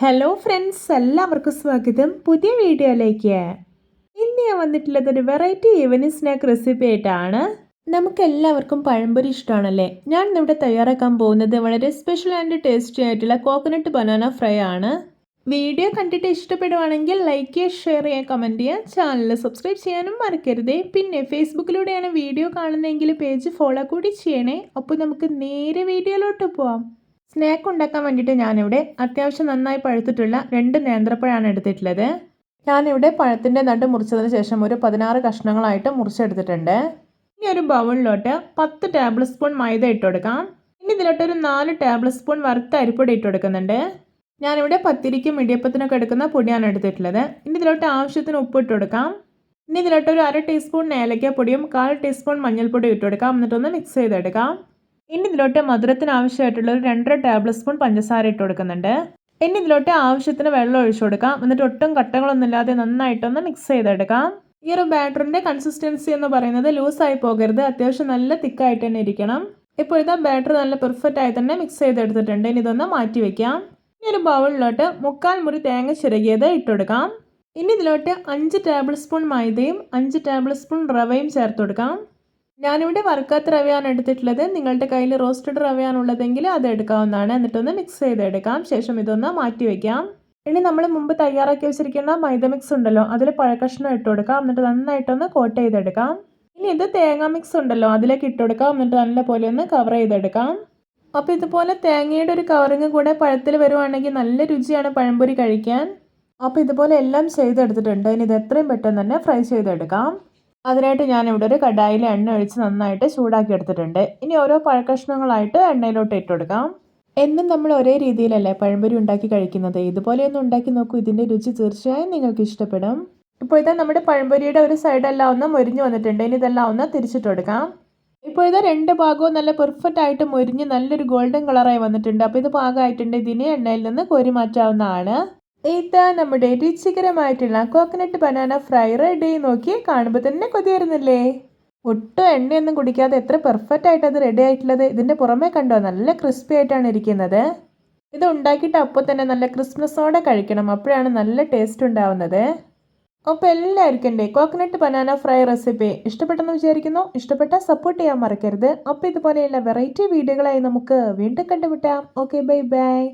Hello friends എല്ലാവർക്കും സ്വാഗതം. പുതിയ വീഡിയോയിലേക്ക്. ഇന്ന് ഞാൻ വന്നിട്ടുള്ളത് ഒരു വെറൈറ്റി ഈവനിങ് സ്നാക്ക് റെസിപ്പി ആയിട്ടാണ്. നമുക്ക് എല്ലാവർക്കും പഴംപൊരി ഇഷ്ടമാണല്ലേ? ഞാൻ ഇവിടെ തയ്യാറാക്കാൻ പോകുന്നത് വളരെ സ്പെഷ്യൽ ആൻഡ് ടേസ്റ്റി ആയിട്ടുള്ള കോക്കനട്ട് ബനാന ഫ്രൈ ആണ്. വീഡിയോ കണ്ടിട്ട് ഇഷ്ടപ്പെടുവാണെങ്കിൽ ലൈക്ക് ചെയ്യുക ഷെയർ ചെയ്യുക കമന്റ് ചെയ്യുക ചാനൽ സബ്സ്ക്രൈബ് ചെയ്യാനും മറക്കരുതേ. പിന്നെ ഫേസ്ബുക്കിലൂടെയാണ് വീഡിയോ കാണുന്നതെങ്കിൽ പേജ് ഫോളോ കൂടി ചെയ്യണേ. അപ്പോൾ നമുക്ക് നേരെ വീഡിയോയിലോട്ട് പോവാം. സ്നാക്ക് ഉണ്ടാക്കാൻ വേണ്ടിയിട്ട് ഞാനിവിടെ അത്യാവശ്യം നന്നായി പഴുത്തിട്ടുള്ള രണ്ട് നേന്ത്രപ്പഴമാണ് എടുത്തിട്ടുള്ളത്. ഞാനിവിടെ പഴത്തിന്റെ നട്ട് മുറിച്ചതിന് ശേഷം ഒരു പതിനാറ് കഷ്ണങ്ങളായിട്ട് മുറിച്ചെടുത്തിട്ടുണ്ട്. ഇനി ഒരു ബൗളിലോട്ട് പത്ത് ടേബിൾ സ്പൂൺ മൈദ ഇട്ട് കൊടുക്കാം. ഇനി ഇതിലോട്ട് ഒരു നാല് ടേബിൾ സ്പൂൺ വറുത്ത അരിപ്പൊടി ഇട്ട് കൊടുക്കുന്നുണ്ട്. ഞാനിവിടെ പത്തിരിക്കും ഇടിയപ്പത്തിനൊക്കെ എടുക്കുന്ന പൊടിയാണ് എടുത്തിട്ടുള്ളത്. ഇനി ഇതിലോട്ട് ആവശ്യത്തിന് ഉപ്പ് ഇട്ട് കൊടുക്കാം. ഇനി ഇതിലോട്ട് ഒരു അര ടീസ്പൂൺ ഏലക്കപ്പൊടിയും കാൽ ടീസ്പൂൺ മഞ്ഞൾപ്പൊടിയും ഇട്ട് കൊടുക്കാം. എന്നിട്ടൊന്ന് മിക്സ് ചെയ്തെടുക്കാം. ഇനി ഇതിലോട്ട് മധുരത്തിന് ആവശ്യമായിട്ടുള്ള ഒരു രണ്ടര ടേബിൾ സ്പൂൺ പഞ്ചസാര ഇട്ട് കൊടുക്കുന്നുണ്ട്. ഇനി ഇതിലോട്ട് ആവശ്യത്തിന് വെള്ളം ഒഴിച്ചു കൊടുക്കാം. എന്നിട്ട് ഒട്ടും കട്ടകളൊന്നും ഇല്ലാതെ നന്നായിട്ടൊന്ന് മിക്സ് ചെയ്തെടുക്കാം. ഈ ഒരു ബാറ്ററിന്റെ കൺസിസ്റ്റൻസി എന്ന് പറയുന്നത് ലൂസായി പോകരുത്. അത്യാവശ്യം നല്ല തിക്കായിട്ട് തന്നെ ഇരിക്കണം. ഇപ്പോൾ ഇതാ ബാറ്റർ നല്ല പെർഫെക്റ്റ് ആയി തന്നെ മിക്സ് ചെയ്തെടുത്തിട്ടുണ്ട്. ഇനി ഇതൊന്ന് മാറ്റി വെക്കാം. ഇനി ഒരു ബൗളിലോട്ട് മുക്കാൽ മുറി തേങ്ങ ചിരകിയത് ഇട്ടുകൊടുക്കാം ഇനി ഇതിലോട്ട് അഞ്ച് ടേബിൾ സ്പൂൺ മൈദയും അഞ്ച് ടേബിൾ സ്പൂൺ റവയും ചേർത്ത് കൊടുക്കാം. ഞാനിവിടെ വറുക്കാത്ത റവയാണ് എടുത്തിട്ടുള്ളത്. നിങ്ങളുടെ കയ്യിൽ റോസ്റ്റഡ് റവയാണ് ഉള്ളതെങ്കിൽ അത് എടുക്കാവുന്നതാണ്. എന്നിട്ടൊന്ന് മിക്സ് ചെയ്തെടുക്കാം. ശേഷം ഇതൊന്ന് മാറ്റി വയ്ക്കാം ഇനി നമ്മൾ മുമ്പ് തയ്യാറാക്കി വെച്ചിരിക്കുന്ന മൈദ മിക്സ് ഉണ്ടല്ലോ അതിൽ പഴക്കഷ്ണം ഇട്ട് കൊടുക്കാം. എന്നിട്ട് നന്നായിട്ടൊന്ന് കോട്ട് ചെയ്തെടുക്കാം. ഇനി ഇത് തേങ്ങ മിക്സ് ഉണ്ടല്ലോ അതിലേക്ക് ഇട്ട് കൊടുക്കാം. എന്നിട്ട് നല്ലപോലെ ഒന്ന് കവർ ചെയ്തെടുക്കാം. അപ്പോൾ ഇതുപോലെ തേങ്ങയുടെ ഒരു കവറിങ് കൂടെ പഴത്തിൽ വരുവാണെങ്കിൽ നല്ല രുചിയാണ് പഴംപൊരി കഴിക്കാൻ. അപ്പോൾ ഇതുപോലെ എല്ലാം ചെയ്തെടുത്തിട്ടുണ്ട്. ഇനി ഇത് എത്രയും പെട്ടെന്ന് തന്നെ ഫ്രൈ ചെയ്തെടുക്കാം. അതിനായിട്ട് ഞാനിവിടെ ഒരു കടായിൽ എണ്ണ ഒഴിച്ച് നന്നായിട്ട് ചൂടാക്കി എടുത്തിട്ടുണ്ട്. ഇനി ഓരോ പഴക്കഷ്ണങ്ങളായിട്ട് എണ്ണയിലോട്ട് ഇട്ട് കൊടുക്കാം. എന്നും നമ്മൾ ഒരേ രീതിയിലല്ലേ പഴംപൊരി ഉണ്ടാക്കി കഴിക്കുന്നത്? ഇതുപോലെയൊന്നും ഉണ്ടാക്കി നോക്കൂ. ഇതിന്റെ രുചി തീർച്ചയായും നിങ്ങൾക്ക് ഇഷ്ടപ്പെടും. ഇപ്പോൾ ഇതാ നമ്മുടെ പഴംപൊരിയുടെ ഒരു സൈഡെല്ലാം ഒന്ന് മൊരിഞ്ഞ് വന്നിട്ടുണ്ട്. ഇനി ഇതെല്ലാം ഒന്ന് തിരിച്ചിട്ട് കൊടുക്കാം. ഇപ്പോൾ ഇതാ രണ്ട് ഭാഗവും നല്ല പെർഫെക്റ്റ് ആയിട്ട് മൊരിഞ്ഞ് നല്ലൊരു ഗോൾഡൻ കളറായി വന്നിട്ടുണ്ട്. അപ്പോൾ ഇത് പാകമായിട്ടുണ്ട്. ഇതിനെ എണ്ണയിൽ നിന്ന് കോരി മാറ്റാവുന്നതാണ് ഇതാ നമ്മുടെ രുചികരമായിട്ടുള്ള കോക്കനട്ട് ബനാന ഫ്രൈ റെഡി നോക്കി കാണുമ്പോൾ തന്നെ കൊതിയായിരുന്നില്ലേ? ഒട്ടും എണ്ണയൊന്നും കുടിക്കാതെ എത്ര പെർഫെക്റ്റ് ആയിട്ട് അത് റെഡി ആയിട്ടുള്ളത്. ഇതിന്റെ പുറമേ കണ്ടോ നല്ല ക്രിസ്പി ആയിട്ടാണ് ഇരിക്കുന്നത്. ഇത് ഉണ്ടാക്കിയിട്ട് അപ്പോൾ തന്നെ നല്ല ക്രിസ്മസോടെ കഴിക്കണം. അപ്പോഴാണ് നല്ല ടേസ്റ്റ് ഉണ്ടാവുന്നത്. അപ്പോൾ എല്ലാവർക്കും എന്റെ കോക്കനട്ട് ബനാന ഫ്രൈ റെസിപ്പി ഇഷ്ടപ്പെട്ടെന്ന് വിചാരിക്കുന്നു. ഇഷ്ടപ്പെട്ട സപ്പോർട്ട് ചെയ്യാൻ മറക്കരുത്. അപ്പോൾ ഇതുപോലെയുള്ള വെറൈറ്റി വീഡിയോകളായി നമുക്ക് വീണ്ടും കണ്ടുമുട്ടാം. Okay bye bye